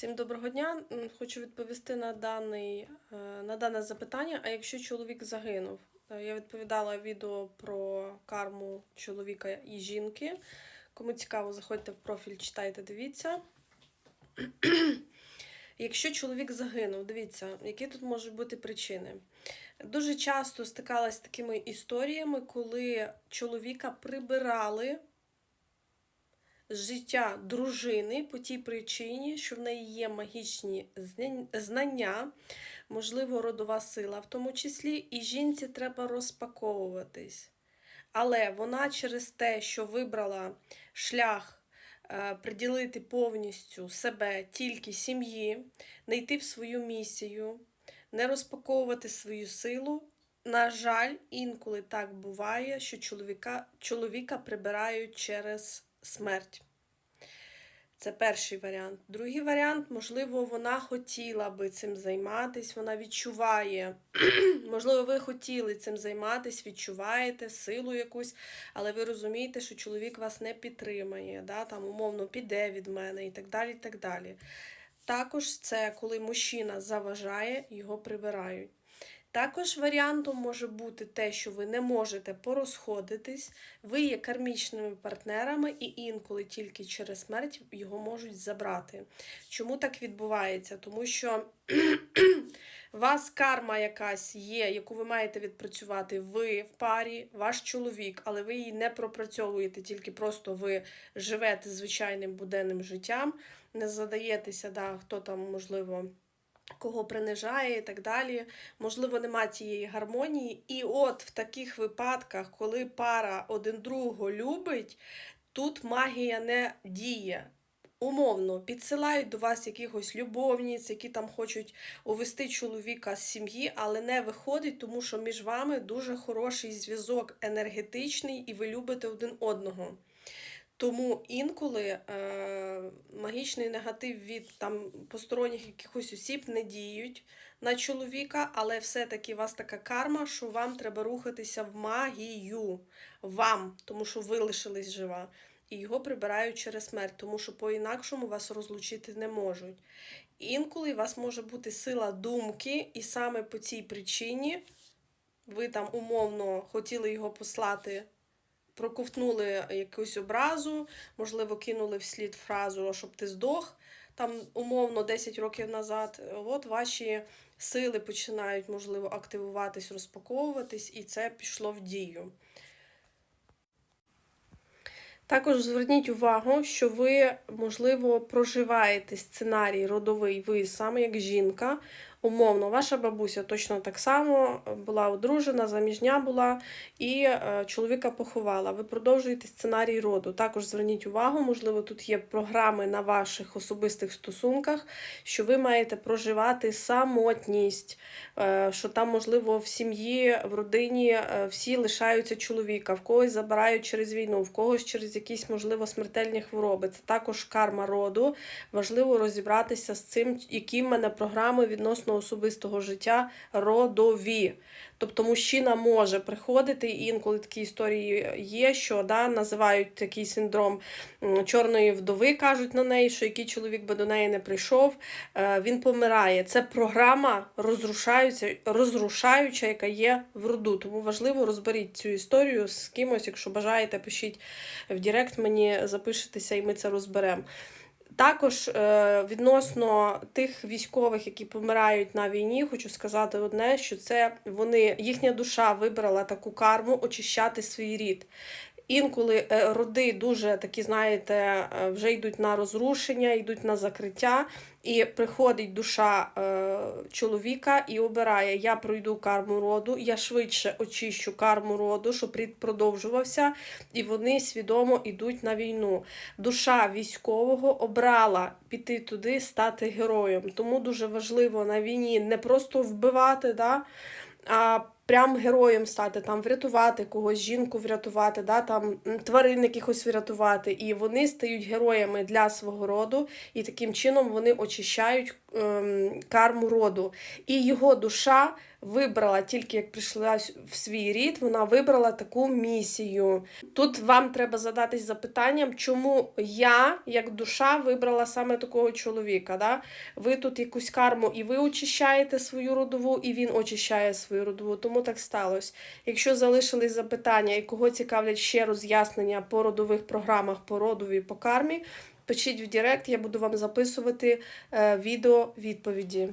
Всім доброго дня. Хочу відповісти на, даний, е, на дане запитання. А якщо чоловік загинув? Е, Я відповідала відео про карму чоловіка і жінки. Кому цікаво, заходьте в профіль, читайте, дивіться. Якщо чоловік загинув, дивіться, які тут можуть бути причини. Дуже часто стикалась з такими історіями, коли чоловіка прибирали життя дружини по тій причині, що в неї є магічні знання, можливо, родова сила в тому числі, і жінці треба розпаковуватись. Але вона через те, що вибрала шлях е, приділити повністю себе тільки сім'ї, не йти в свою місію, не розпаковувати свою силу. На жаль, інколи так буває, що чоловіка, чоловіка прибирають через смерть. Це перший варіант. Другий варіант, можливо, вона хотіла би цим займатися, вона відчуває, можливо, ви хотіли цим займатися, відчуваєте силу якусь, але ви розумієте, що чоловік вас не підтримає, да, там, умовно, піде від мене і так далі. і так далі. Також це коли мужчина заважає, його прибирають. Також варіантом може бути те, що ви не можете порозходитись, ви є кармічними партнерами, і інколи тільки через смерть його можуть забрати. Чому так відбувається? Тому що вас карма якась є, яку ви маєте відпрацювати ви в парі, ваш чоловік, але ви її не пропрацьовуєте, тільки просто ви живете звичайним буденним життям, не задаєтеся, да, хто там, можливо кого принижає і так далі. Можливо, нема тієї гармонії. І от в таких випадках, коли пара один другого любить, тут магія не діє. Умовно, підсилають до вас якихось любовниць, які там хочуть увести чоловіка з сім'ї, але не виходить, тому що між вами дуже хороший зв'язок енергетичний, і ви любите один одного. Тому інколи е, магічний негатив від там посторонніх якихось осіб не діють на чоловіка, але все-таки у вас така карма, що вам треба рухатися в магію. Вам, тому що ви лишились жива. І його прибирають через смерть, тому що по-інакшому вас розлучити не можуть. Інколи у вас може бути сила думки, і саме по цій причині ви там умовно хотіли його послати проковтнули якусь образу, можливо, кинули вслід фразу, щоб ти здох. Там умовно 10 років назад, от ваші сили починають, можливо, активуватись, розпаковуватись, і це пішло в дію. Також зверніть увагу, що ви, можливо, проживаєте сценарій родовий, ви саме як жінка. Умовно, ваша бабуся точно так само була одружена, заміжня була і е, чоловіка поховала. Ви продовжуєте сценарій роду. Також зверніть увагу, можливо, тут є програми на ваших особистих стосунках, що ви маєте проживати самотність, е, що там, можливо, в сім'ї, в родині е, всі лишаються чоловіка, в когось забирають через війну, в когось через якісь, можливо, смертельні хвороби. Це також карма роду. Важливо розібратися з цим, які в мене програми відносно особистого життя родові. Тобто мужчина може приходити, і інколи такі історії є, що да, називають такий синдром чорної вдови, кажуть на неї, що який чоловік би до неї не прийшов, е, він помирає. Це програма розрушаюча, яка є в роду. Тому важливо розберіть цю історію з кимось. Якщо бажаєте, пишіть в Директ мені, запишетеся, і ми це розберемо. Також е, відносно тих військових, які помирають на війні, хочу сказати одне, що це вони, їхня душа вибрала таку карму очищати свій рід. Інколи е, роди дуже такі, знаєте, е, вже йдуть на розрушення, йдуть на закриття, і приходить душа е, чоловіка і обирає: я пройду карму роду, я швидше очищу карму роду, щоб рід продовжувався, і вони свідомо йдуть на війну. Душа військового обрала піти туди, стати героєм. Тому дуже важливо на війні не просто вбивати, да, а прям героєм стати, там врятувати когось, жінку врятувати, да, там тварин якихось врятувати. І вони стають героями для свого роду, і таким чином вони очищають карму роду. І його душа вибрала тільки як прийшла в свій рід, вона вибрала таку місію. Тут вам треба задатись запитанням, чому я, як душа, вибрала саме такого чоловіка. Да? Ви тут якусь карму і ви очищаєте свою родову, і він очищає свою родову. Тому так сталося. Якщо залишились запитання і кого цікавлять ще роз'яснення по родових програмах, по родові, по кармі, пишіть в Директ, я буду вам записувати е, відео відповіді.